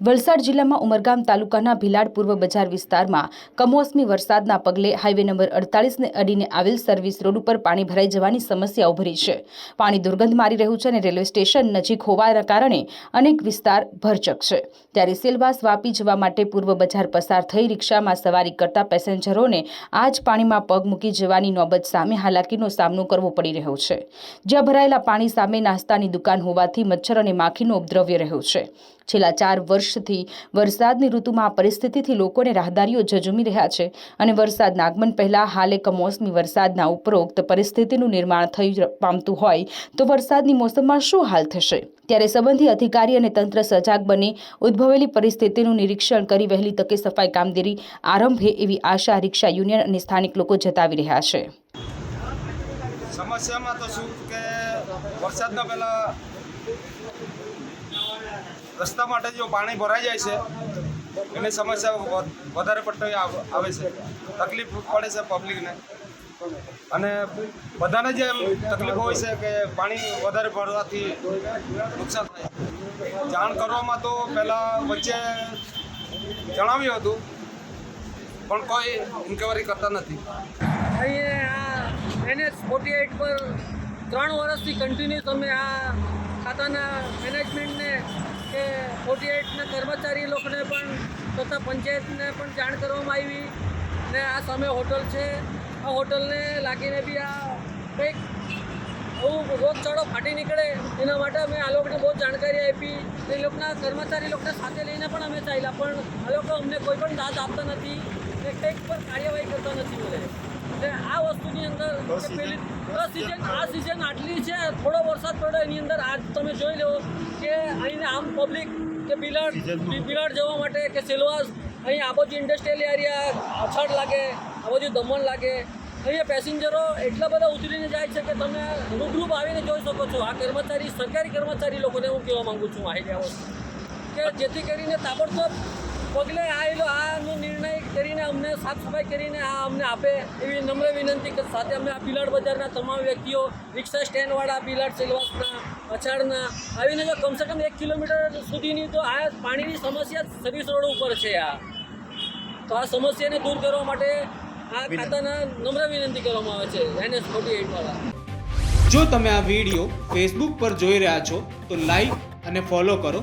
વલસાડ જિલ્લામાં ઉમરગામ તાલુકાના ભિલાડ પૂર્વ બજાર વિસ્તારમાં કમોસમી વરસાદના પગલે હાઈવે નંબર અડતાલીસને અડીને આવેલ સર્વિસ રોડ ઉપર પાણી ભરાઈ જવાની સમસ્યા ઉભરી છે. પાણી દુર્ગંધ મારી રહ્યું છે અને રેલવે સ્ટેશન નજીક હોવાના કારણે અનેક વિસ્તાર ભરચક છે. ત્યારે સેલવાસ વાપી જવા માટે પૂર્વ બજાર પસાર થઈ રિક્ષામાં સવારી કરતા પેસેન્જરોને આ જ પાણીમાં પગ મૂકી જવાની નોબત સામે હાલાકીનો સામનો કરવો પડી રહ્યો છે. જ્યાં ભરાયેલા પાણી સામે નાસ્તાની દુકાન હોવાથી મચ્છર અને માખીનો ઉપદ્રવ્ય રહ્યો છે. છેલ્લા ચાર વર્ષથી વરસાદની ઋતુમાં આ પરિસ્થિતિથી લોકોને રાહદારીઓ ઝઝુમી રહ્યા છે અને વરસાદના આગમન પહેલાં હાલે કમોસમી વરસાદના ઉપરોક્ત પરિસ્થિતિનું નિર્માણ થઈ પામતું હોય તો વરસાદની મોસમમાં શું હાલ થશે? ત્યારે સંબંધી અધિકારી અને તંત્ર સજાગ બની ઉદ્ભવેલી પરિસ્થિતિનું નિરીક્ષણ કરી વહેલી તકે સફાઈ કામગીરી આરંભે એવી આશા રિક્ષા યુનિયન અને સ્થાનિક લોકો જતાવી રહ્યા છે. સમસ્યામાં તો શું કે વરસાદના પહેલા રસ્તા માટે જો પાણી ભરાઈ જાય છે, એની સમસ્યા વધારે પડતી આવ- છે. તકલીફ પડે છે પબ્લિકને અને બધાને જે તકલીફ હોય છે કે પાણી વધારે ભરવાથી નુકસાન થાય જાણ કરવામાં તો પહેલાં વચ્ચે જણાવ્યું હતું, પણ કોઈ ઇન્કવાયરી કરતા નથી. અહીંયા આ એનએચ ફોર્ટી એઇટ પર ત્રણ વર્ષથી કન્ટિન્યુઅસ અમે આ ખાતાના મેનેજમેન્ટને કે ફોર્ટી એઇટના કર્મચારી લોકોને પણ તથા પંચાયતને પણ જાણ કરવામાં આવી ને આ સામે હોટલ છે. આ હોટલને લાગીને બી આ કંઈક એવું રોગચાળો ફાટી નીકળે એના માટે અમે આ લોકોને બહુ જાણકારી આપી એ લોકોના કર્મચારી લોકોને સાથે લઈને પણ અમે ચાલ્યા પણ આ લોકો અમને કોઈ પણ દાદ આપતા નથી ને કંઈક પણ કાર્યવાહી કરતા નથી બોલે. એટલે આ વસ્તુની અંદર પેલી સિઝન આ સિઝન આટલી એની અંદર આજ તમે જોઈ લો કે અહીં આમ પબ્લિક કે બિલાડ બિલાડ જવા માટે કે સિલવાસ અહીં આ બાજુ ઇન્ડસ્ટ્રીયલ એરિયા અછાડ લાગે આ બાજુ દમણ લાગે. અહીંયા પેસેન્જરો એટલા બધા ઉતરીને જાય છે કે તમે રૂબરૂપ આવીને જોઈ શકો છો. આ કર્મચારી સરકારી કર્મચારી લોકોને હું કહેવા માંગુ છું આ ગયા કે જેથી કરીને તાબડતોબ પગલે આવેલો આનો નિર્ણય કરીને અમને સાફ સફાઈ કરીને આ અમને આપે એવી નમ્ર વિનંતી કે સાથે અમે આ બિલાડ બજારના તમામ વ્યક્તિઓ રિક્ષા સ્ટેન્ડવાળા બિલાડ સિલવાસના અછાડના આવીને જો કમસે કમ એક કિલોમીટર સુધીની તો આ પાણીની સમસ્યા સર્વિસ રોડ ઉપર છે આ. તો આ સમસ્યાને દૂર કરવા માટે આ ખાતાના નમ્ર વિનંતી કરવામાં આવે છે એનએસ ફોર્ટી એઇટવાળા જો તમે આ વીડિયો ફેસબુક પર જોઈ રહ્યા છો તો લાઈક અને ફોલો કરો.